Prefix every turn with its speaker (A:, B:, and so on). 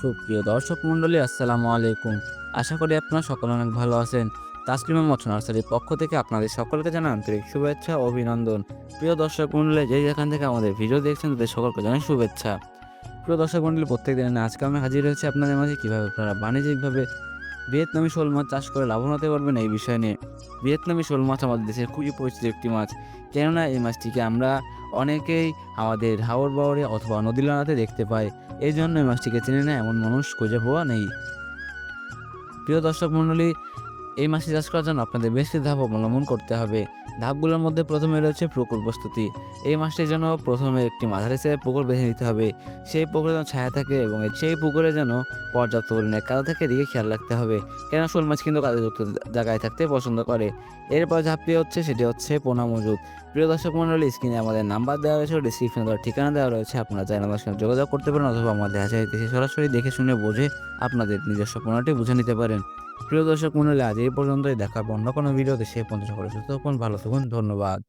A: সুপ্রিয় দর্শক মণ্ডলী, আসসালামু আলাইকুম। আশা করি আপনারা সকলে অনেক ভালো আছেন। তাসলিমা মৎস্য নার্সারির পক্ষ থেকে আপনাদের সকলকে জানাই আন্তরিক শুভেচ্ছা ও অভিনন্দন। প্রিয় দর্শক মণ্ডলী, যে যেখান থেকে আমাদের ভিডিও দেখছেন, তাদের সকলকে জানাই শুভেচ্ছা। প্রিয় দর্শক মণ্ডলী, প্রত্যেক দিনের আজকে আমি হাজির হয়েছি আপনাদের মাঝে। কীভাবে আপনারা বাণিজ্যিকভাবে ভিয়েতনামি শোল মাছ চাষ করে লাভবান হতে পারবেন এই বিষয় নিয়ে। ভিয়েতনামি শোল মাছ আমাদের দেশের খুবই পরিচিত একটি মাছ। কেননা এই মাছটিকে আমরা অনেকেই আমাদের হাওড় বাওরে অথবা নদীলানাতে দেখতে পাই। এই জন্য এই মাছটিকে চেনে না এমন মানুষ খুঁজে পাওয়া নেই। প্রিয় দর্শক মণ্ডলী এই মাছটি চাষ করার জন্য আপনাদের বেশ কিছু ধাপ অবলম্বন করতে হবে। ধাপগুলোর মধ্যে প্রথমে রয়েছে পুকুর প্রস্তুতি। এই মাছটির জন্য প্রথমে একটি মাঝারি সাইজের পুকুর বেছে নিতে হবে। সেই পুকুরে যেন ছায়া থাকে এবং সেই পুকুরে যেন পর্যাপ্ত পরিমাণে কাদা থাকে দিকে খেয়াল রাখতে হবে। কেন শোল মাছ কিন্তু কাদাযুক্ত জায়গায় থাকতে পছন্দ করে। এরপর ধাপটি হচ্ছে সেটি হচ্ছে পোনা মজুদ। প্রিয় দর্শক মণ্ডলী, স্ক্রিনে আমাদের নাম্বার দেওয়া রয়েছে ডিসক্রিপশনে দেওয়ার ঠিকানা দেওয়া রয়েছে। আপনারা চাইলে আমাদের সঙ্গে যোগাযোগ করতে পারেন অথবা আমাদের হাজার সরাসরি দেখে শুনে বুঝে আপনাদের নিজস্ব পোনাটি বুঝে নিতে পারেন। প্রিয় দর্শক মনে হলে আজ এই পর্যন্তই। দেখা অন্য কোনো ভিডিওতে। সে পর্যন্ত সকলে সুস্থ ভালো থাকুন। ধন্যবাদ।